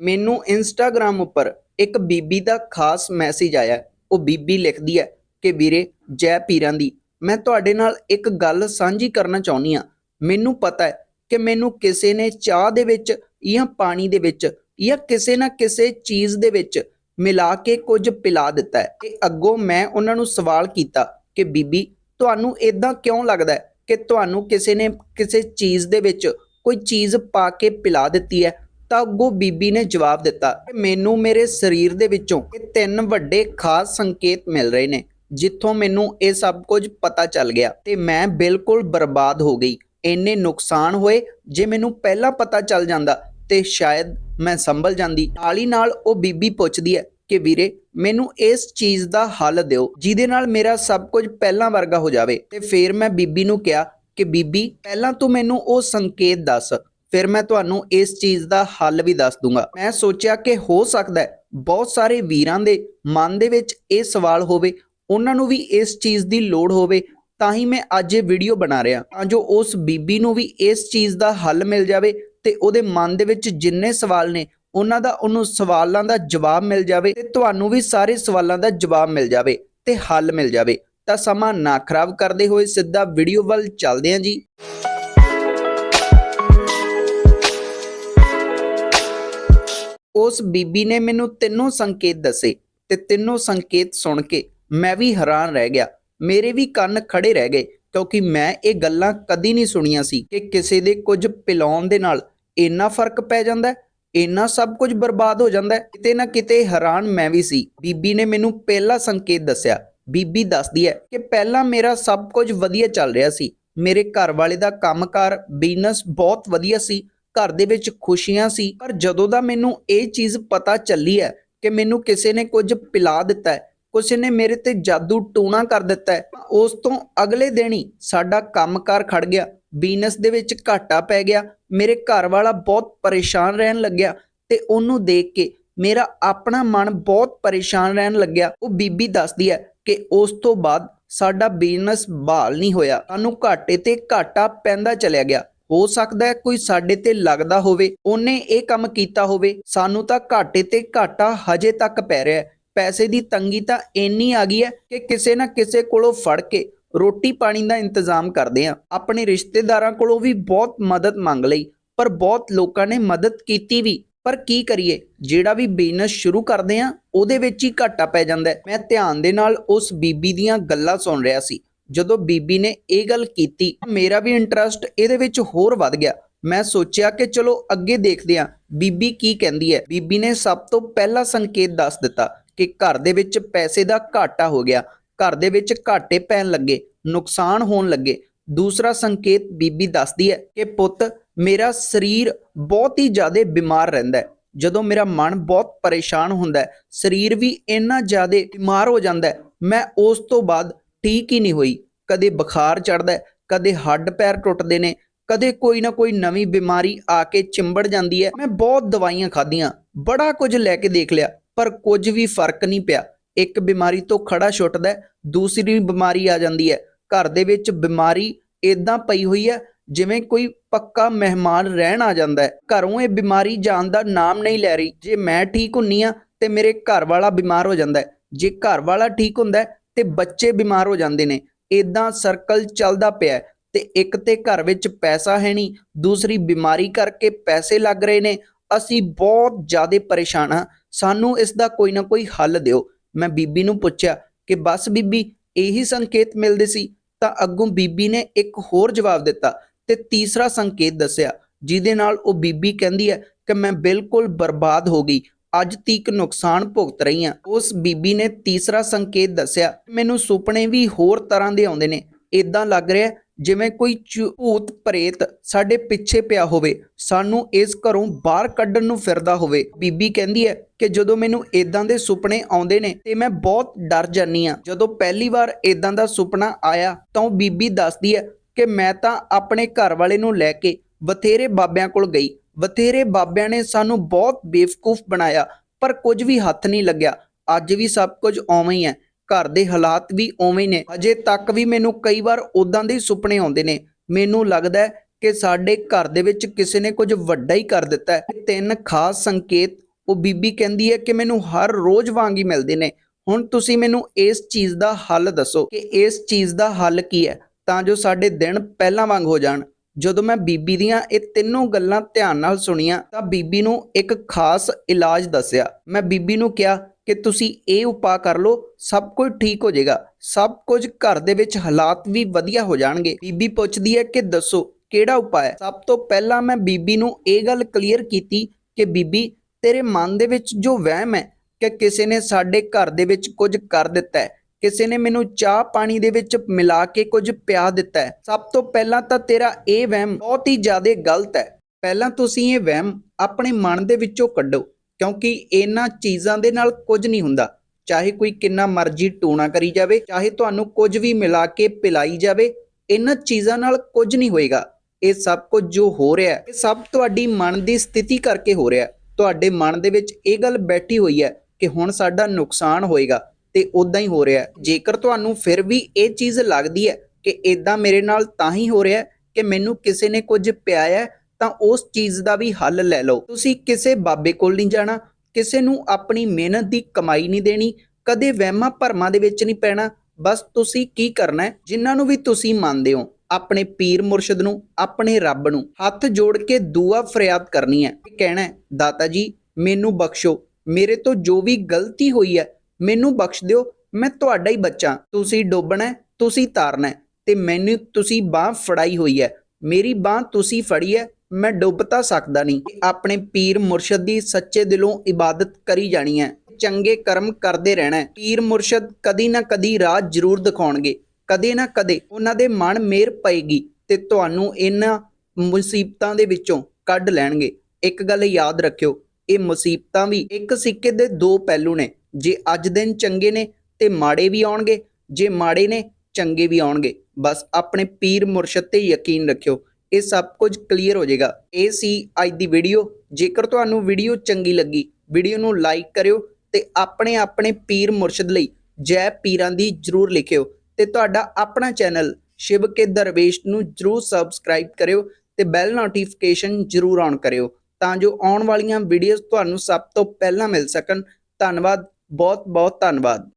ਮੈਨੂੰ ਇੰਸਟਾਗ੍ਰam ਉੱਪਰ ਇੱਕ ਬੀਬੀ ਦਾ ਖਾਸ ਮੈਸੇਜ ਆਇਆ ਉਹ ਬੀਬੀ ਲਿਖਦੀ ਹੈ ਕਿ ਵੀਰੇ, ਜੈ ਪੀਰਾਂ ਦੀ, ਮੈਂ ਤੁਹਾਡੇ ਨਾਲ ਇੱਕ ਗੱਲ ਸਾਂਝੀ ਕਰਨਾ ਚਾਹੁੰਦੀ ਆ ਮੈਨੂੰ ਪਤਾ ਹੈ ਕਿ ਮੈਨੂੰ ਕਿਸੇ ਨੇ ਚਾਹ ਦੇ ਵਿੱਚ ਜਾਂ ਪਾਣੀ ਦੇ ਵਿੱਚ ਜਾਂ ਕਿਸੇ ਨਾ ਕਿਸੇ ਚੀਜ਼ ਦੇ ਵਿੱਚ ਮਿਲਾ ਕੇ ਕੁਝ ਪਿਲਾ ਦਿੱਤਾ ਹੈ। ਤੇ ਅੱਗੋਂ ਮੈਂ ਉਹਨਾਂ ਨੂੰ ਸਵਾਲ ਕੀਤਾ ਕਿ ਬੀਬੀ, ਤੁਹਾਨੂੰ ਇਦਾਂ ਕਿਉਂ ਲੱਗਦਾ ਹੈ ਕਿ ਤੁਹਾਨੂੰ ਕਿਸੇ ਨੇ ਕਿਸੇ ਚੀਜ਼ ਦੇ ਵਿੱਚ ਕੋਈ ਚੀਜ਼ ਪਾ ਕੇ ਪਿਲਾ ਦਿੱਤੀ ਹੈ? ਤਾਂ ਅੱਗੋਂ ਬੀਬੀ ਨੇ ਜਵਾਬ ਦਿੱਤਾ, ਮੈਨੂੰ ਮੇਰੇ ਸਰੀਰ ਦੇ ਵਿੱਚੋਂ ਇਹ ਤਿੰਨ ਵੱਡੇ ਖਾਸ ਸੰਕੇਤ ਮਿਲ ਰਹੇ ਨੇ, ਜਿੱਥੋਂ ਮੈਨੂੰ ਇਹ ਸਭ ਕੁਝ ਪਤਾ ਚੱਲ ਗਿਆ ਤੇ ਮੈਂ ਬਿਲਕੁਲ ਬਰਬਾਦ ਹੋ ਗਈ। ਇੰਨੇ ਨੁਕਸਾਨ ਹੋਏ, ਜੇ ਮੈਨੂੰ ਪਹਿਲਾਂ ਪਤਾ ਚੱਲ ਜਾਂਦਾ ਤੇ ਸ਼ਾਇਦ ਮੈਂ ਸੰਭਲ ਜਾਂਦੀ। ਨਾਲ ਹੀ ਨਾਲ ਉਹ ਬੀਬੀ ਪੁੱਛਦੀ ਹੈ ਕਿ, ਵੀਰੇ, ਮੈਨੂੰ ਇਸ ਚੀਜ਼ ਦਾ ਹੱਲ ਦਿਓ, ਜਿਹਦੇ ਨਾਲ ਮੇਰਾ ਸਭ ਕੁਝ ਪਹਿਲਾਂ ਵਰਗਾ ਹੋ ਜਾਵੇ। ਤੇ ਫਿਰ ਮੈਂ ਬੀਬੀ ਨੂੰ ਕਿਹਾ ਕਿ, ਬੀਬੀ, ਪਹਿਲਾਂ ਤੂੰ ਮੈਨੂੰ ਉਹ ਸੰਕੇਤ ਦੱਸ ਫਿਰ ਮੈਂ ਤੁਹਾਨੂੰ ਇਸ ਚੀਜ਼ ਦਾ ਹੱਲ ਵੀ ਦੱਸ ਦੂੰਗਾ। ਮੈਂ ਸੋਚਿਆ ਕਿ ਹੋ ਸਕਦਾ ਹੈ ਬਹੁਤ ਸਾਰੇ ਵੀਰਾਂ ਦੇ ਮਨ ਦੇ ਵਿੱਚ ਇਹ ਸਵਾਲ ਹੋਵੇ, ਉਹਨਾਂ ਨੂੰ ਵੀ ਇਸ ਚੀਜ਼ ਦੀ ਲੋੜ ਹੋਵੇ, ਤਾਂ ਹੀ ਮੈਂ ਅੱਜ ਇਹ ਵੀਡੀਓ ਬਣਾ ਰਿਹਾ। ਤਾਂ ਜੋ ਉਸ ਬੀਬੀ ਨੂੰ ਵੀ ਇਸ ਚੀਜ਼ ਦਾ ਹੱਲ ਮਿਲ ਜਾਵੇ ਤੇ ਉਹਦੇ ਮਨ ਦੇ ਵਿੱਚ ਜਿੰਨੇ ਸਵਾਲ ਨੇ, ਉਹਨਾਂ ਦਾ ਉਹਨੂੰ ਸਵਾਲਾਂ ਦਾ ਜਵਾਬ ਮਿਲ ਜਾਵੇ ਤੇ ਤੁਹਾਨੂੰ ਵੀ ਸਾਰੇ ਸਵਾਲਾਂ ਦਾ ਜਵਾਬ ਮਿਲ ਜਾਵੇ ਤੇ ਹੱਲ ਮਿਲ ਜਾਵੇ। ਤਾਂ ਸਮਾਂ ਨਾ ਖਰਾਬ ਕਰਦੇ ਹੋਏ ਸਿੱਧਾ ਵੀਡੀਓ ਵੱਲ ਚੱਲਦੇ ਹਾਂ ਜੀ। ਉਸ ਬੀਬੀ ਨੇ ਮੈਨੂੰ ਤਿੰਨੋਂ ਸੰਕੇਤ ਦੱਸੇ ਤੇ ਤਿੰਨੋਂ ਸੰਕੇਤ ਸੁਣ ਕੇ ਮੈਂ ਵੀ ਹੈਰਾਨ ਰਹਿ ਗਿਆ। ਮੇਰੇ ਵੀ ਕੰਨ ਖੜੇ ਰਹਿ ਗਏ ਕਿਉਂਕਿ ਮੈਂ ਇਹ ਗੱਲਾਂ ਕਦੀ ਨਹੀਂ ਸੁਣੀਆਂ ਸੀ ਕਿ ਕਿਸੇ ਦੇ ਕੁਝ ਪਿਲਾਉਣ ਦੇ ਨਾਲ ਇੰਨਾ ਫ਼ਰਕ ਪੈ ਜਾਂਦਾ ਹੈ ਇੰਨਾ ਸਭ ਕੁਝ ਬਰਬਾਦ ਹੋ ਜਾਂਦਾ। ਕਿਤੇ ਨਾ ਕਿਤੇ ਹੈਰਾਨ ਮੈਂ ਵੀ ਸੀ। ਬੀਬੀ ਨੇ ਮੈਨੂੰ ਪਹਿਲਾ ਸੰਕੇਤ ਦੱਸਿਆ। ਬੀਬੀ ਦੱਸਦੀ ਹੈ ਕਿ ਪਹਿਲਾਂ ਮੇਰਾ ਸਭ ਕੁਝ ਵਧੀਆ ਚੱਲ ਰਿਹਾ ਸੀ। ਮੇਰੇ ਘਰ ਵਾਲੇ ਦਾ ਕੰਮਕਾਰ ਬਿਜ਼ਨਸ ਬਹੁਤ ਵਧੀਆ ਸੀ। ਘਰ ਦੇ ਵਿੱਚ ਖੁਸ਼ੀਆਂ ਸੀ, ਪਰ ਜਦੋਂ ਦਾ ਮੈਨੂੰ ਇਹ ਚੀਜ਼ ਪਤਾ ਚੱਲੀ ਹੈ ਕਿ ਮੈਨੂੰ ਕਿਸੇ ਨੇ ਕੁਝ ਪਿਲਾ ਦਿੱਤਾ ਹੈ, ਕਿਸੇ ਨੇ ਮੇਰੇ ਤੇ ਜਾਦੂ ਟੂਣਾ ਕਰ ਦਿੱਤਾ ਹੈ ਉਸ ਤੋਂ ਅਗਲੇ ਦਿਨ ਹੀ ਸਾਡਾ ਕੰਮਕਾਰ ਖੜ ਗਿਆ, ਬਿਜ਼ਨਸ ਦੇ ਵਿੱਚ ਘਾਟਾ ਪੈ ਗਿਆ, ਮੇਰੇ ਘਰ ਵਾਲਾ ਬਹੁਤ ਪਰੇਸ਼ਾਨ ਰਹਿਣ ਲੱਗਿਆ ਤੇ ਉਹਨੂੰ ਦੇਖ ਕੇ ਮੇਰਾ ਆਪਣਾ ਮਨ ਬਹੁਤ ਪਰੇਸ਼ਾਨ ਰਹਿਣ ਲੱਗਿਆ। ਉਹ ਬੀਬੀ ਦੱਸਦੀ ਹੈ ਕਿ ਉਸ ਤੋਂ ਬਾਅਦ ਸਾਡਾ ਬਿਜ਼ਨਸ ਬਹਾਲ ਨਹੀਂ ਹੋਇਆ, ਸਾਨੂੰ ਘਾਟੇ ਤੇ ਘਾਟਾ ਪੈਂਦਾ ਚਲਿਆ ਗਿਆ। ਹੋ ਸਕਦਾ ਹੈ ਕੋਈ ਸਾਡੇ ਤੇ ਲੱਗਦਾ ਹੋਵੇ, ਉਹਨੇ ਇਹ ਕੰਮ ਕੀਤਾ ਹੋਵੇ, ਸਾਨੂੰ ਤਾਂ ਘਾਟੇ ਤੇ ਘਾਟਾ ਹਜੇ ਤੱਕ ਪੈ ਰਿਹਾ ਹੈ। ਪੈਸੇ ਦੀ ਤੰਗੀ ਤਾਂ ਇੰਨੀ ਆ ਗਈ ਹੈ ਕਿ ਕਿਸੇ ਨਾ ਕਿਸੇ ਕੋਲੋਂ ਫੜ ਕੇ ਰੋਟੀ ਪਾਣੀ ਦਾ ਇੰਤਜ਼ਾਮ ਕਰਦੇ ਆ ਆਪਣੇ ਰਿਸ਼ਤੇਦਾਰਾਂ ਕੋਲੋਂ ਵੀ ਬਹੁਤ ਮਦਦ ਮੰਗ ਲਈ, ਪਰ ਬਹੁਤ ਲੋਕਾਂ ਨੇ ਮਦਦ ਕੀਤੀ ਵੀ। ਪਰ ਕੀ ਕਰੀਏ? ਜਿਹੜਾ ਵੀ ਬਿਜ਼ਨਸ ਸ਼ੁਰੂ ਕਰਦੇ ਆ ਉਹਦੇ ਵਿੱਚ ਹੀ ਘਾਟਾ ਪੈ ਜਾਂਦਾ ਮੈਂ ਧਿਆਨ ਦੇ ਨਾਲ ਉਸ ਬੀਬੀ ਦੀਆਂ ਗੱਲਾਂ ਸੁਣ ਰਿਹਾ ਸੀ। ਜਦੋਂ ਬੀਬੀ ਨੇ ਇਹ ਗੱਲ ਕੀਤੀ, ਮੇਰਾ ਵੀ ਇੰਟਰਸਟ ਇਹਦੇ ਵਿੱਚ ਹੋਰ ਵੱਧ ਗਿਆ। ਮੈਂ ਸੋਚਿਆ ਕਿ ਚਲੋ ਅੱਗੇ ਦੇਖਦੇ ਹਾਂ, ਬੀਬੀ ਕੀ ਕਹਿੰਦੀ ਹੈ। ਬੀਬੀ ਨੇ ਸਭ ਤੋਂ ਪਹਿਲਾ ਸੰਕੇਤ ਦੱਸ ਦਿੱਤਾ ਕਿ ਘਰ ਦੇ ਵਿੱਚ ਪੈਸੇ ਦਾ ਘਾਟਾ ਹੋ ਗਿਆ। ਘਰ ਦੇ ਵਿੱਚ ਘਾਟੇ ਪੈਣ ਲੱਗੇ, ਨੁਕਸਾਨ ਹੋਣ ਲੱਗੇ। ਦੂਸਰਾ ਸੰਕੇਤ ਬੀਬੀ ਦੱਸਦੀ ਹੈ ਕਿ ਪੁੱਤ, ਮੇਰਾ ਸਰੀਰ ਬਹੁਤ ਹੀ ਜ਼ਿਆਦਾ ਬਿਮਾਰ ਰਹਿੰਦਾ ਹੈ। ਜਦੋਂ ਮੇਰਾ ਮਨ ਬਹੁਤ ਪਰੇਸ਼ਾਨ ਹੁੰਦਾ ਹੈ, ਸਰੀਰ ਵੀ ਇੰਨਾ ਜ਼ਿਆਦਾ ਬਿਮਾਰ ਹੋ ਜਾਂਦਾ ਹੈ, ਮੈਂ ਉਸ ਤੋਂ ਬਾਅਦ ਠੀਕ ਹੀ ਨਹੀਂ ਹੋਈ। ਕਦੇ ਬੁਖਾਰ ਚੜਦਾ ਕਦੇ ਹੱਡ ਪੈਰ ਟੁੱਟਦੇ ਨੇ, ਕਦੇ ਕੋਈ ਨਾ ਕੋਈ ਨਵੀਂ ਬਿਮਾਰੀ ਆ ਕੇ ਚਿੰਬੜ ਜਾਂਦੀ ਹੈ। ਮੈਂ ਬਹੁਤ ਦਵਾਈਆਂ ਖਾਧੀਆਂ, ਬੜਾ ਕੁਝ ਲੈ ਕੇ ਦੇਖ ਲਿਆ, ਪਰ ਕੁਝ ਵੀ ਫ਼ਰਕ ਨਹੀਂ ਪਿਆ। ਇੱਕ ਬਿਮਾਰੀ ਤੋਂ ਖੜਾ ਛੁੱਟਦਾ ਦੂਸਰੀ ਬਿਮਾਰੀ ਆ ਜਾਂਦੀ ਹੈ। ਘਰ ਦੇ ਵਿੱਚ ਬਿਮਾਰੀ ਇਦਾਂ ਪਈ ਹੋਈ ਹੈ, ਜਿਵੇਂ ਕੋਈ ਪੱਕਾ ਮਹਿਮਾਨ ਰਹਿਣ ਆ ਜਾਂਦਾ ਹੈ। ਘਰੋਂ ਇਹ ਬਿਮਾਰੀ ਜਾਣ ਦਾ ਨਾਮ ਨਹੀਂ ਲੈ ਰਹੀ। ਜੇ ਮੈਂ ਠੀਕ ਹੁੰਨੀ ਆ ਤੇ ਮੇਰੇ ਘਰ ਵਾਲਾ ਬਿਮਾਰ ਹੋ ਜਾਂਦਾ ਹੈ। ਜੇ ਘਰ ਵਾਲਾ ਠੀਕ ਹੁੰਦਾ ਤੇ ਬੱਚੇ ਬਿਮਾਰ ਹੋ ਜਾਂਦੇ ਨੇ। ਇਦਾਂ ਸਰਕਲ ਚੱਲਦਾ ਪਿਆ ਤੇ ਇੱਕ ਤੇ ਘਰ ਵਿੱਚ ਪੈਸਾ ਹੈ ਨਹੀਂ, ਦੂਸਰੀ ਬਿਮਾਰੀ ਕਰਕੇ ਪੈਸੇ ਲੱਗ ਰਹੇ ਨੇ। ਅਸੀਂ ਬਹੁਤ ਜ਼ਿਆਦਾ ਪਰੇਸ਼ਾਨ ਹਾਂ। ਸਾਨੂੰ ਇਸ ਦਾ ਕੋਈ ਨਾ ਕੋਈ ਹੱਲ ਦਿਓ। ਮੈਂ ਬੀਬੀ ਨੂੰ ਪੁੱਛਿਆ ਕਿ, ਬਸ ਬੀਬੀ, ਇਹੀ ਸੰਕੇਤ ਮਿਲਦੇ ਸੀ? ਤਾਂ ਅੱਗੋਂ ਬੀਬੀ ਨੇ ਇੱਕ ਹੋਰ ਜਵਾਬ ਦਿੱਤਾ ਤੇ ਤੀਸਰਾ ਸੰਕੇਤ ਦੱਸਿਆ, ਜਿਹਦੇ ਨਾਲ ਉਹ ਬੀਬੀ ਕਹਿੰਦੀ ਹੈ ਕਿ, ਮੈਂ ਬਿਲਕੁਲ ਬਰਬਾਦ ਹੋ ਗਈ। ਅੱਜ ਤੀਕ ਨੁਕਸਾਨ ਭੁਗਤ ਰਹੀ ਉਸ ਬੀਬੀ ਨੇ ਤੀਸਰਾ ਸੰਕੇਤ ਦੱਸਿਆ, ਮੈਨੂੰ ਸੁਪਨੇ ਵੀ ਹੋਰ ਤਰ੍ਹਾਂ ਦੇ ਆਉਂਦੇ ਨੇ। ਇਦਾਂ ਲੱਗ ਰਿਹਾ ਜਿਵੇਂ ਕੋਈ ਭੂਤ ਪ੍ਰੇਤ ਸਾਡੇ ਪਿੱਛੇ ਪਿਆ ਹੋਵੇ। ਸਾਨੂੰ ਇਸ ਘਰੋਂ ਬਾਹਰ ਕੱਢਣ ਨੂੰ ਫਿਰਦਾ ਹੋਵੇ। ਬੀਬੀ ਕਹਿੰਦੀ ਹੈ ਕਿ ਜਦੋਂ ਮੈਨੂੰ ਇਦਾਂ ਦੇ ਸੁਪਨੇ ਆਉਂਦੇ ਨੇ ਤੇ ਮੈਂ ਬਹੁਤ ਡਰ ਜਾਂਦੀ ਆ ਜਦੋਂ ਪਹਿਲੀ ਵਾਰ ਇਦਾਂ ਦਾ ਸੁਪਨਾ ਆਇਆ ਤਾਂ ਉਹ ਬੀਬੀ ਦੱਸਦੀ ਹੈ ਕਿ ਮੈਂ ਤਾਂ ਆਪਣੇ ਘਰ ਵਾਲੇ ਨੂੰ ਲੈ ਕੇ ਬਥੇਰੇ ਬਾਬਿਆਂ ਕੋਲ ਗਈ। ਬਥੇਰੇ ਬਾਬਿਆਂ ਨੇ ਸਾਨੂੰ ਬਹੁਤ ਬੇਵਕੂਫ ਬਣਾਇਆ, ਪਰ ਕੁਝ ਵੀ ਹੱਥ ਨਹੀਂ ਲੱਗਿਆ। ਅੱਜ ਵੀ ਸਭ ਕੁਝ ਉਵੇਂ ਹੀ ਹੈ। ਘਰ ਦੇ ਹਾਲਾਤ ਵੀ ਉਵੇਂ ਨੇ। ਅਜੇ ਤੱਕ ਵੀ ਮੈਨੂੰ ਕਈ ਵਾਰ ਉਦਾਂ ਦੇ ਸੁਪਨੇ ਆਉਂਦੇ ਨੇ। ਮੈਨੂੰ ਲੱਗਦਾ ਹੈ ਕਿ ਸਾਡੇ ਘਰ ਦੇ ਵਿੱਚ ਕਿਸੇ ਨੇ ਕੁਝ ਵੱਡਾ ਹੀ ਕਰ ਦਿੱਤਾ ਹੈ। ਤਿੰਨ ਖਾਸ ਸੰਕੇਤ, ਉਹ ਬੀਬੀ ਕਹਿੰਦੀ ਹੈ ਕਿ ਮੈਨੂੰ ਹਰ ਰੋਜ਼ ਵਾਂਗ ਹੀ ਮਿਲਦੇ ਨੇ। ਹੁਣ ਤੁਸੀਂ ਮੈਨੂੰ ਇਸ ਚੀਜ਼ ਦਾ ਹੱਲ ਦੱਸੋ ਕਿ ਇਸ ਚੀਜ਼ ਦਾ ਹੱਲ ਕੀ ਹੈ, ਤਾਂ ਜੋ ਸਾਡੇ ਦਿਨ ਪਹਿਲਾਂ ਵਾਂਗ ਹੋ ਜਾਣ। ਜਦੋਂ ਮੈਂ ਬੀਬੀ ਦੀਆਂ ਇਹ ਤਿੰਨੋਂ ਗੱਲਾਂ ਧਿਆਨ ਨਾਲ ਸੁਣੀਆਂ ਤਾਂ ਬੀਬੀ ਨੂੰ ਇੱਕ ਖਾਸ ਇਲਾਜ ਦੱਸਿਆ। ਮੈਂ ਬੀਬੀ ਨੂੰ ਕਿਹਾ ਕਿ ਤੁਸੀਂ ਇਹ ਉਪਾਅ ਕਰ ਲਓ, ਸਭ ਕੁਝ ਠੀਕ ਹੋ ਜਾਏਗਾ। ਸਭ ਕੁਝ ਘਰ ਦੇ ਵਿੱਚ ਹਾਲਾਤ ਵੀ ਵਧੀਆ ਹੋ ਜਾਣਗੇ। ਬੀਬੀ ਪੁੱਛਦੀ ਹੈ ਕਿ ਦੱਸੋ, ਕਿਹੜਾ ਉਪਾਅ ਹੈ? ਸਭ ਤੋਂ ਪਹਿਲਾਂ ਮੈਂ ਬੀਬੀ ਨੂੰ ਇਹ ਗੱਲ ਕਲੀਅਰ ਕੀਤੀ ਕਿ ਬੀਬੀ, ਤੇਰੇ ਮਨ ਦੇ ਵਿੱਚ ਜੋ ਵਹਿਮ ਹੈ ਕਿ ਕਿਸੇ ਨੇ ਸਾਡੇ ਘਰ ਦੇ ਵਿੱਚ ਕੁਝ ਕਰ ਦਿੱਤਾ ਹੈ ਕਿਸੇ ਨੇ ਮੈਨੂੰ ਚਾਹ ਪਾਣੀ ਦੇ ਵਿੱਚ ਮਿਲਾ ਕੇ ਕੁਝ ਪਿਆ ਦਿੱਤਾ ਹੈ। ਸਭ ਤੋਂ ਪਹਿਲਾਂ ਤਾਂ ਤੇਰਾ ਇਹ ਵਹਿਮ ਬਹੁਤ ਹੀ ਜ਼ਿਆਦਾ ਗਲਤ ਹੈ। ਪਹਿਲਾਂ ਤੁਸੀਂ ਇਹ ਵਹਿਮ ਆਪਣੇ ਮਨ ਦੇ ਵਿੱਚੋਂ ਕੱਢੋ, ਕਿਉਂਕਿ ਇਹਨਾਂ ਚੀਜ਼ਾਂ ਦੇ ਨਾਲ ਕੁਝ ਨਹੀਂ ਹੁੰਦਾ। ਚਾਹੇ ਕੋਈ ਕਿੰਨਾ ਮਰਜ਼ੀ ਟੂਣਾ ਕਰੀ ਜਾਵੇ, ਚਾਹੇ ਤੁਹਾਨੂੰ ਕੁਝ ਵੀ ਮਿਲਾ ਕੇ ਪਿਲਾਈ ਜਾਵੇ, ਇਹਨਾਂ ਚੀਜ਼ਾਂ ਨਾਲ ਕੁਝ ਨਹੀਂ ਹੋਏਗਾ। ਇਹ ਸਭ ਕੁਝ ਜੋ ਹੋ ਰਿਹਾ ਹੈ, ਇਹ ਸਭ ਤੁਹਾਡੀ ਮਨ ਦੀ ਸਥਿਤੀ ਕਰਕੇ ਹੋ ਰਿਹਾ ਹੈ। ਤੁਹਾਡੇ ਮਨ ਦੇ ਵਿੱਚ ਇਹ ਗੱਲ ਬੈਠੀ ਹੋਈ ਹੈ ਕਿ ਹੁਣ ਸਾਡਾ ਨੁਕਸਾਨ ਹੋਏਗਾ। ਤੇ ਉਦਾਂ ਹੀ ਹੋ ਰਿਹਾ ਜੇਕਰ ਤੁਹਾਨੂੰ ਫਿਰ ਵੀ ਇਹ ਚੀਜ਼ ਲੱਗਦੀ ਹੈ ਕਿ ਇਦਾਂ ਮੇਰੇ ਨਾਲ ਤਾਂ ਹੀ ਹੋ ਰਿਹਾ ਕਿ ਮੈਨੂੰ ਕਿਸੇ ਨੇ ਕੁਝ ਪਿਆਇਆ ਹੈ, ਤਾਂ ਉਸ ਚੀਜ਼ ਦਾ ਵੀ ਹੱਲ ਲੈ ਲਓ। ਤੁਸੀਂ ਕਿਸੇ ਬਾਬੇ ਕੋਲ ਨਹੀਂ ਜਾਣਾ ਕਿਸੇ ਨੂੰ ਆਪਣੀ ਮਿਹਨਤ ਦੀ ਕਮਾਈ ਨਹੀਂ ਦੇਣੀ ਕਦੇ ਵਹਿਮਾਂ ਭਰਮਾਂ ਦੇ ਵਿੱਚ ਨਹੀਂ ਪੈਣਾ। ਬਸ ਤੁਸੀਂ ਕੀ ਕਰਨਾ ਹੈ ਜਿਨ੍ਹਾਂ ਨੂੰ ਵੀ ਤੁਸੀਂ ਮੰਨਦੇ ਹੋ ਆਪਣੇ ਪੀਰ ਮੁਰਸ਼ਿਦ ਨੂੰ ਆਪਣੇ ਰੱਬ ਨੂੰ ਹੱਥ ਜੋੜ ਕੇ ਦੁਆ ਫਰਿਆਦ ਕਰਨੀ ਹੈ। ਕਹਿਣਾ ਹੈ ਦਾਤਾ ਜੀ ਮੈਨੂੰ ਬਖਸ਼ੋ। ਮੇਰੇ ਤੋਂ ਜੋ ਵੀ ਗਲਤੀ ਹੋਈ ਹੈ ਮੈਨੂੰ ਬਖਸ਼ ਦਿਓ, ਮੈਂ ਤੁਹਾਡਾ ਹੀ ਬੱਚਾ। ਤੁਸੀਂ ਡੋਬਣਾ ਤੁਸੀਂ ਤਾਰਨਾ ਤੇ ਮੈਨੂੰ ਤੁਸੀਂ ਬਾਹ ਫੜਾਈ ਹੋਈ ਹੈ। ਮੇਰੀ ਬਾਹ ਤੁਸੀਂ ਫੜੀ ਹੈ, ਮੈਂ ਡੁੱਬ ਤਾਂ ਸਕਦਾ ਨਹੀਂ। ਆਪਣੇ ਪੀਰ ਮੁਰਸ਼ਦ ਦੀ ਸੱਚੇ ਦਿਲੋਂ ਇਬਾਦਤ ਕਰੀ ਜਾਣੀ ਹੈ। ਚੰਗੇ ਕਰਮ ਕਰਦੇ ਰਹਿਣਾ ਪੀਰ ਮੁਰਸ਼ਦ ਕਦੀ ਨਾ ਕਦੀ ਰਾਹ ਜ਼ਰੂਰ ਦਿਖਾਉਣਗੇ। ਕਦੇ ਨਾ ਕਦੇ ਉਹਨਾਂ ਦੇ ਮਨ ਮੇਰ ਪਏਗੀ ਤੇ ਤੁਹਾਨੂੰ ਇਹਨਾਂ ਮੁਸੀਬਤਾਂ ਦੇ ਵਿੱਚੋਂ ਕੱਢ ਲੈਣਗੇ। ਇੱਕ ਗੱਲ ਯਾਦ ਰੱਖਿਓ, ਇਹ ਮੁਸੀਬਤਾਂ ਵੀ ਇੱਕ ਸਿੱਕੇ ਦੇ ਦੋ ਪਹਿਲੂ ਨੇ। ਜੇ ਅੱਜ ਦਿਨ ਚੰਗੇ ਨੇ ਤੇ ਮਾੜੇ ਵੀ ਆਉਣਗੇ, ਜੇ ਮਾੜੇ ਨੇ, ਚੰਗੇ ਵੀ ਆਉਣਗੇ। ਬਸ ਆਪਣੇ ਪੀਰ ਮੁਰਸ਼ਦ ਤੇ ਯਕੀਨ ਰੱਖਿਓ, ਇਹ ਸਭ ਕੁਝ ਕਲੀਅਰ ਹੋ ਜਾਏਗਾ। ਇਹ ਸੀ ਅੱਜ ਦੀ ਵੀਡੀਓ ਜੇਕਰ ਤੁਹਾਨੂੰ ਵੀਡੀਓ ਚੰਗੀ ਲੱਗੀ ਵੀਡੀਓ ਨੂੰ ਲਾਈਕ ਕਰਿਓ ਤੇ ਆਪਣੇ ਆਪਣੇ ਪੀਰ ਮੁਰਸ਼ਦ ਲਈ ਜੈ ਪੀਰਾਂ ਦੀ ਜਰੂਰ ਲਿਖਿਓ ਤੇ ਤੁਹਾਡਾ ਆਪਣਾ ਚੈਨਲ ਸ਼ਿਵ ਕੇ ਦਰਵੇਸ਼ ਨੂੰ ਜਰੂਰ ਸਬਸਕ੍ਰਾਈਬ ਕਰਿਓ ਤੇ ਬੈਲ ਨੋਟੀਫਿਕੇਸ਼ਨ ਜਰੂਰ ਔਨ ਕਰਿਓ ਤਾਂ ਜੋ ਆਉਣ ਵਾਲੀਆਂ ਵੀਡੀਓਜ਼ ਤੁਹਾਨੂੰ ਸਭ ਤੋਂ ਪਹਿਲਾਂ ਮਿਲ ਸਕਣ। ਧੰਨਵਾਦ। ਬਹੁਤ ਬਹੁਤ ਧੰਨਵਾਦ।